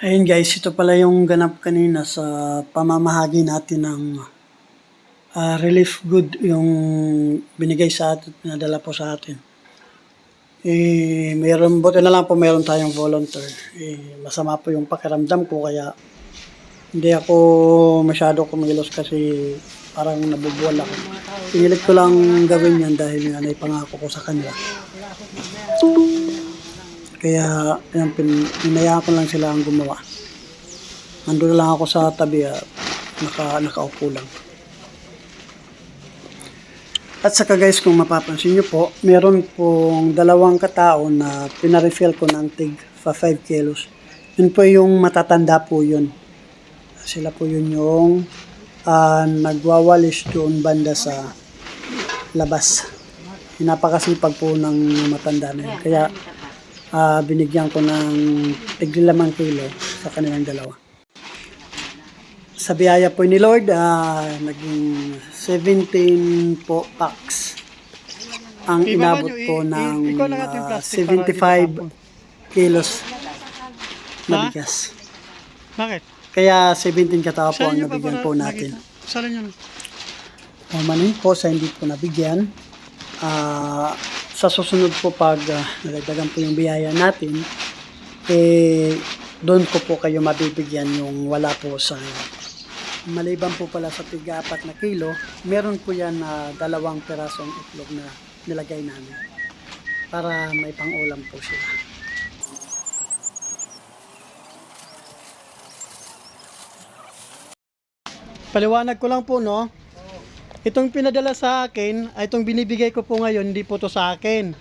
Ayun guys, ito pala yung ganap kanina sa pamamahagi natin ng ah, relief good yung binigay sa atin, pinadala po sa atin. Eh, mayroon, buti na lang po mayroon tayong volunteer. Eh, masama po yung pakiramdam ko kaya hindi ako masyado kumilos kasi parang nabubuwal ako. Pinilit ko lang gawin yan dahil nga naipangako ko sa kanila. Kaya yan, pin, pinayaan ko lang sila ang gumawa. Nandun lang ako sa tabi at naka, nakaupo lang. At saka guys, kung mapapansin nyo po, meron pong dalawang katao na pinarefill ko ng tig fa 5 kilos. Yun po yung matatanda po yun. Sila po yun yung ah, nagwawalis doon banda sa labas. Napakasipag po ng matanda na yun. Kaya ah, binigyan ko ng tiglimang kilo sa kanilang dalawa. Sa biyaya po ni Lord, ah, naging 17 po packs ang inabot po ng natin ah, plastic para hindi 75 kilos na bigas. Bakit? Kaya 17 katao po ang nabigyan po natin. Saan nyo? Umanin po sa hindi po nabigyan. Ah, sa susunod po pag uh, nalagdagan po yung biyaya natin, eh, doon ko po kayo mabibigyan yung wala po sa maliban po pala sa tiga apat na kilo, meron po yan na dalawang perasong itlog na nilagay namin para may pang-ulam po sila. Paliwanag ko lang po, no? Itong pinadala sa akin, itong binibigay ko po ngayon, hindi po to sa akin.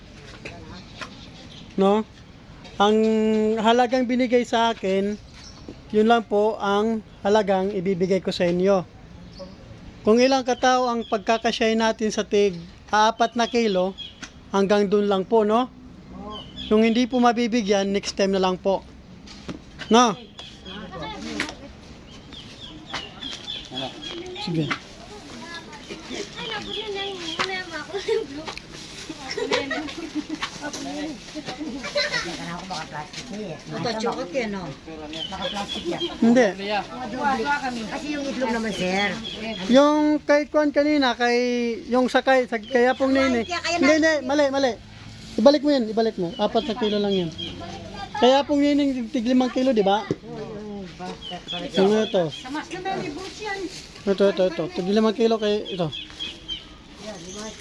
No? Ang halagang binigay sa akin, yun lang po ang halagang ibibigay ko sa inyo. Kung ilang katao ang pagkakasya natin sa tig apat na kilo, hanggang dun lang po, no? Yung hindi po mabibigyan, next time na lang po. No? Sige. Ito, chokot yan, no? Hindi. Kasi yung itlog naman, sir. Yung kay Kwan kanina, kay yung sakay, sa kaya pong nini. Hindi, hindi, mali, mali. Ibalik mo yan, ibalik mo. Apat na kilo lang yan. Kaya pong nini, tig limang kilo, di ba? Yung ito. Ito, ito, ito. Tig limang kilo kay ito.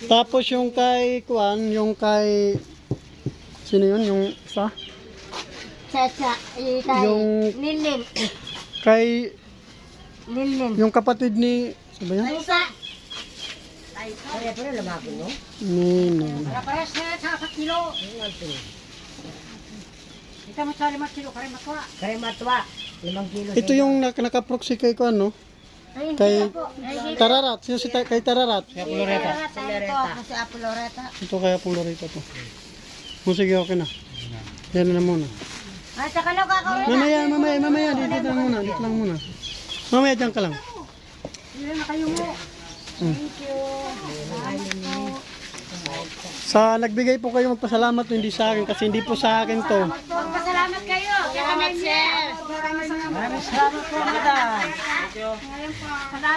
Tapos yung kay Kwan, yung kay... Sino yun? Yung isa? Chacha, eh, kay Yung- Lilin. Kay... Lilin. Yung kapatid ni... Ba yan? Isa. Ay, pare pare lamako, no? Nini. Pares na sa sa kilo. Kita mo sa limang kilo, kare matwa. Kare matwa. Limang kilo. Ito yung nak nakaproxy kay Kwan, no? Ay, Kay Ay, Tararat. Sino si ta- kay Tararat? Si Apoloreta. Si Apoloreta. Ito kaya pong lorita to. O sige, okay na. Yan na muna. Ay, sa kalaw kakawin. Mamaya, mamaya, mamaya. Dito lang muna. Dito lang muna. Mamaya dyan ka lang. Yan na kayo mo. Hmm. Thank you. Sa nagbigay po kayo magpasalamat hindi sa akin kasi hindi po sa akin to. Magpasalamat kayo. Salamat, sir. Maraming salamat po, madam.